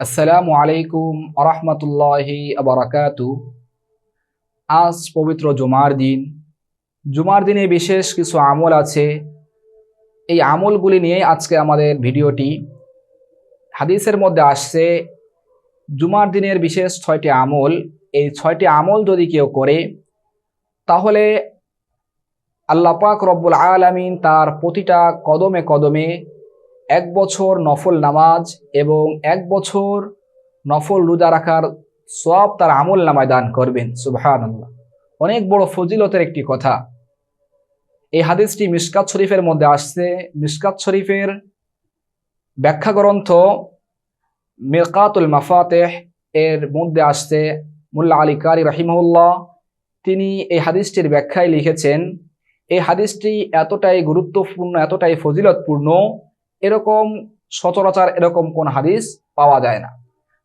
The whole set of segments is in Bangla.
আসসালামু আলাইকুম আরহামতুল্লাহি আবরাকাতু আজ পবিত্র জুমার দিন। জুমার দিনে বিশেষ কিছু আমল আছে। এই আমলগুলি নিয়ে আজকে আমাদের ভিডিওটি। হাদিসের মধ্যে আসছে, জুমার দিনের বিশেষ ছয়টি আমল। এই ছয়টি আমল যদি কেউ করে, তাহলে আল্লাহ পাক রব্বুল আলামিন তার প্রতিটা কদমে কদমে এক বছর নফল নামাজ এবং এক বছর নফল রোজা রাখার সব তার আমল নামায় দান করবেন সুবহান অনেক বড় ফজিলতের একটি কথা। এই হাদিসটি মিসকাত শরীফের মধ্যে আসছে। মিসকাত শরীফের ব্যাখ্যা গ্রন্থ মিরকাতুল মাফাতেহ এর মধ্যে আসছে। মুল্লা আলী কারি রাহিমউল্লাহ তিনি এই হাদিসটির ব্যাখ্যায় লিখেছেন, এই হাদিসটি এতটাই গুরুত্বপূর্ণ, এতটাই ফজিলতপূর্ণ এরকম সচরাচর এরকম কোন হাদিস পাওয়া যায় না।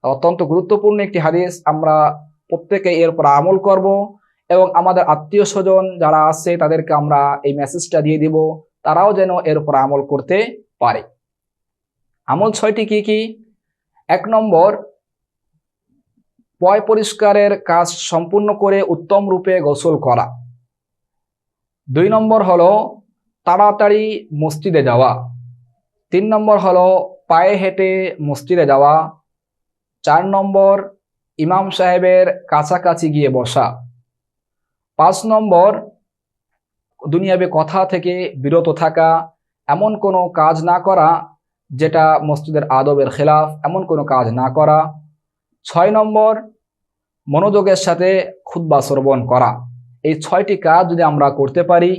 অত্যন্ত গুরুত্বপূর্ণ একটি হাদিস, আমরা প্রত্যেকে এর উপর আমল করব এবং আমাদের আত্মীয় স্বজন যারা আছে, তাদেরকে আমরা এই মেসেজটা দিয়ে দিব, তারাও যেন এর উপর আমল করতে পারে। আমল ছয়টি কি কি? এক নম্বর, পয় পরিষ্কারের কাজ সম্পূর্ণ করে উত্তম রূপে গোসল করা। দুই নম্বর হলো, তাড়াতাড়ি মসজিদে যাওয়া। তিন নম্বর হলো পায়ে হেঁটে মসজিদে যাওয়া। চার নম্বর ইমাম সাহেবের কাছাকাছি গিয়ে বসা। পাঁচ নম্বর দুনিয়াবে কথা থেকে বিরত থাকা। এমন কোনো কাজ না করা যেটা মসজিদের আদবের খেলাফ, এমন কোনো কাজ না করা। ছয় নম্বর মনোযোগের সাথে খুদ্া শ্রবণ করা। এই ছয়টি কাজ যদি আমরা করতে পারি,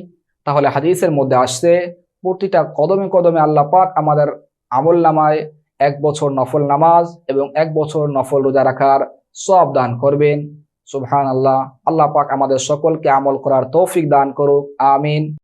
তাহলে হাদিসের মধ্যে আসছে প্রতিটা কদমে কদমে আল্লাহ পাক আমাদের আমল নামায় এক বছর নফল নামাজ এবং এক বছর নফল রোজা রাখার সব দান করবেন। সুবহান আল্লাহ আল্লাহ পাক আমাদের সকলকে আমল করার তৌফিক দান করুক। আমিন।